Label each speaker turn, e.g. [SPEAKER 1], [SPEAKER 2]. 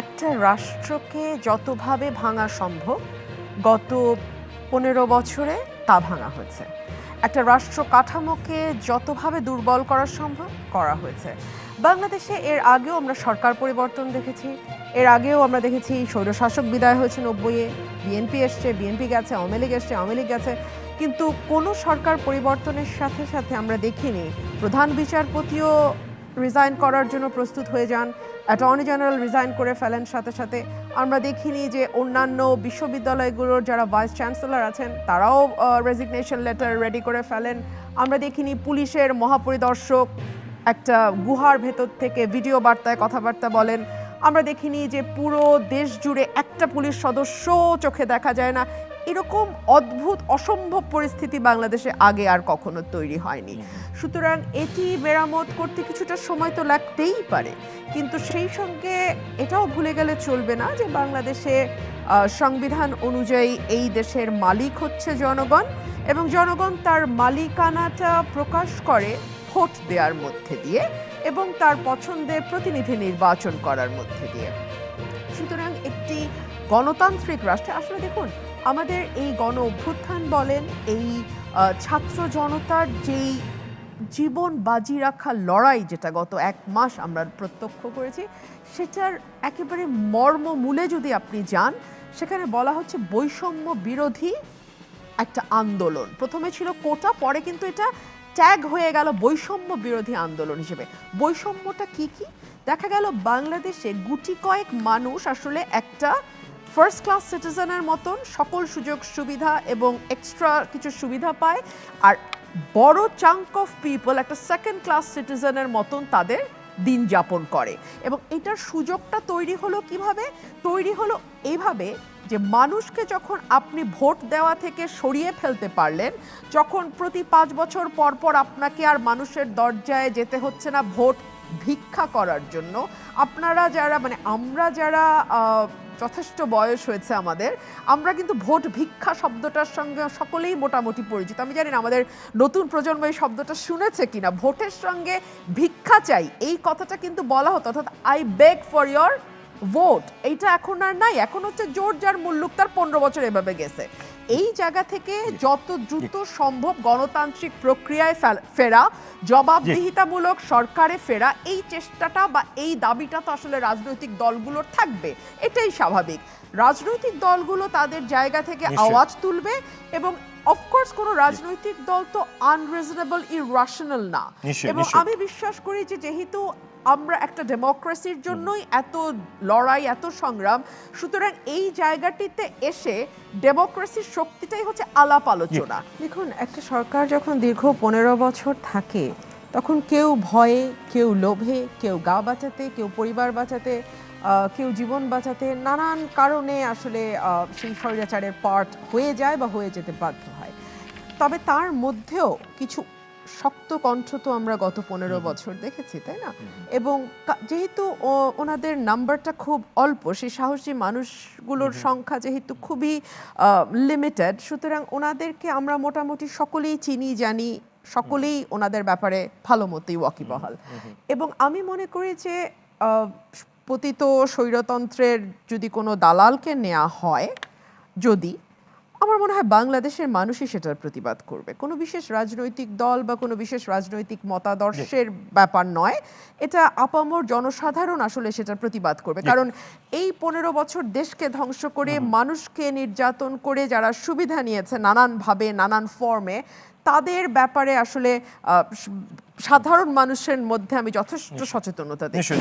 [SPEAKER 1] একটা রাষ্ট্রকে যতভাবে ভাঙা সম্ভব, গত পনেরো বছরে তা ভাঙা হয়েছে। একটা রাষ্ট্র কাঠামোকে যতভাবে দুর্বল করা সম্ভব, করা হয়েছে। বাংলাদেশে এর আগেও আমরা সরকার পরিবর্তন দেখেছি। এর আগেও আমরা দেখেছি স্বৈরশাসক বিদায় হয়েছে নব্বইয়ে, বিএনপি এসছে, বিএনপি গেছে, আওয়ামী লীগ এসছে, আওয়ামী লীগ গেছে। কিন্তু কোনো সরকার পরিবর্তনের সাথে সাথে আমরা দেখিনি। প্রধান বিচারপতিও রিজাইন করার জন্য প্রস্তুত হয়ে যান। অ্যাটর্নি জেনারেল রিজাইন করে ফেলেন। সাথে সাথে আমরা দেখিনি যে অন্যান্য বিশ্ববিদ্যালয়গুলোর যারা ভাইস চ্যান্সেলর আছেন, তারাও রেজিগনেশন লেটার রেডি করে ফেলেন। আমরা দেখিনি পুলিশের মহাপরিদর্শক একটা গুহার ভেতর থেকে ভিডিও বার্তায় কথাবার্তা বলেন। আমরা দেখিনি যে পুরো দেশ জুড়ে একটা পুলিশ সদস্য চোখে দেখা যায় না। এরকম অদ্ভুত অসম্ভব পরিস্থিতি বাংলাদেশে আগে আর কখনো তৈরি হয়নি। সুতরাং এটি মেরামত করতে কিছুটা সময় তো লাগতেই পারে। কিন্তু সেই সঙ্গে এটাও ভুলে গেলে চলবে না যে বাংলাদেশে সংবিধান অনুযায়ী এই দেশের মালিক হচ্ছে জনগণ এবং জনগণ তার মালিকানাটা প্রকাশ করে ভোট দেওয়ার মধ্যে দিয়ে এবং তার পছন্দের প্রতিনিধি নির্বাচন করার মধ্যে দিয়ে। গণতান্ত্রিক রাষ্ট্রে। আসলে দেখুন, আমাদের এই গণ অভ্যুত্থান বলেন, এই ছাত্র জনতার যেই জীবন বাজি রাখা লড়াই যেটা গত এক মাস আমরা প্রত্যক্ষ করেছি, সেটার একেবারে মর্ম মূলে যদি আপনি যান, সেখানে বলা হচ্ছে বৈষম্য বিরোধী একটা আন্দোলন। প্রথমে ছিল কোটা, পরে কিন্তু এটা ট্যাগ হয়ে গেল বৈষম্য বিরোধী আন্দোলন হিসেবে। বৈষম্যটা কি কি? দেখা গেল বাংলাদেশে গুটি কয়েক মানুষ আসলে একটা ফার্স্ট ক্লাস সিটিজেনের মতন সকল সুযোগ, সুবিধা এবং এক্সট্রা কিছু সুবিধা পায়। আর বড় চাঙ্ক অফ পিপল একটা সেকেন্ড ক্লাস সিটিজেনের মতন তাদের দিন যাপন করে। এবং এটার সুযোগটা তৈরি হলো কীভাবে? তৈরি হলো এইভাবে যে মানুষকে যখন আপনি ভোট দেওয়া থেকে সরিয়ে ফেলতে পারলেন, যখন প্রতি পাঁচ বছর পর পর আপনাকে আর মানুষের দরজায় যেতে হচ্ছে না, ভোট ভিক্ষা করার জন্য। আপনারা যারা মানে আমরা যারা যথেষ্ট বয়স হয়েছে আমাদের, আমরা কিন্তু ভোট ভিক্ষা শব্দটার সঙ্গে সকলেই মোটামুটি পরিচিত। আমি জানি না আমাদের নতুন প্রজন্ম এই শব্দটা শুনেছে কিনা। ভোটের সঙ্গে ভিক্ষা চাই, এই কথাটা কিন্তু বলা হতো। অর্থাৎ I beg for your vote এইটা এখন আর নাই। এখন হচ্ছে জোর যার মুল্লুক তার পনেরো বছর এভাবে গেছে। এই জায়গা থেকে যত দ্রুত সম্ভব গণতান্ত্রিক প্রক্রিয়ায় ফেরা জবাবদিহিতামূলক সরকারে ফেরা এই চেষ্টাটা বা এই দাবিটা তো আসলে রাজনৈতিক দলগুলোর থাকবে এটাই স্বাভাবিক। রাজনৈতিক দলগুলো তাদের জায়গা থেকে আওয়াজ তুলবে এবং অফকোর্স কোনো রাজনৈতিক দল তো আনরিজনেবল ইরাশনাল না। এবং আমি বিশ্বাস করি যে যেহেতু আমরা একটা ডেমোক্রেসির জন্যই এত লড়াই এত সংগ্রাম সুতরাং এই জায়গাটিতে এসে ডেমোক্রেসির শক্তিটাই হচ্ছে আলাপ আলোচনা। দেখুন একটা সরকার যখন দীর্ঘ পনেরো বছর থাকে তখন কেউ ভয়ে কেউ লোভে কেউ গা বাঁচাতে কেউ পরিবার বাঁচাতে আহ, কেউ জীবন বাঁচাতে নানান কারণে আসলে সেই স্বৈরাচারের পার্ট হয়ে যায় বা হয়ে যেতে বাধ্য হয়। তবে তার মধ্যেও কিছু শক্ত কণ্ঠ তো আমরা গত পনেরো বছর দেখেছি তাই না? এবং যেহেতু ওনাদের নাম্বারটা খুব অল্প সেই সাহসী মানুষগুলোর সংখ্যা যেহেতু খুবই লিমিটেড সুতরাং ওনাদেরকে আমরা মোটামুটি সকলেই চিনি জানি সকলেই ওনাদের ব্যাপারে ভালো মতোই ওয়াকিবহাল। এবং আমি মনে করি যে পতিত স্বৈরতন্ত্রের যদি কোনো দালালকে নেওয়া হয় যদি আমার মনে হয় বাংলাদেশের মানুষই সেটার প্রতিবাদ করবে। কোনো বিশেষ রাজনৈতিক দল বা কোনো বিশেষ রাজনৈতিক মতাদর্শের ব্যাপার নয়। এটা আপামর জনসাধারণ আসলে সেটার প্রতিবাদ করবে। কারণ এই পনেরো বছর দেশকে ধ্বংস করে মানুষকে নির্যাতন করে যারা সুবিধা নিয়েছে নানানভাবে নানান ফর্মে তাদের ব্যাপারে আসলে সাধারণ মানুষের মধ্যে আমি যথেষ্ট সচেতনতা দেখি।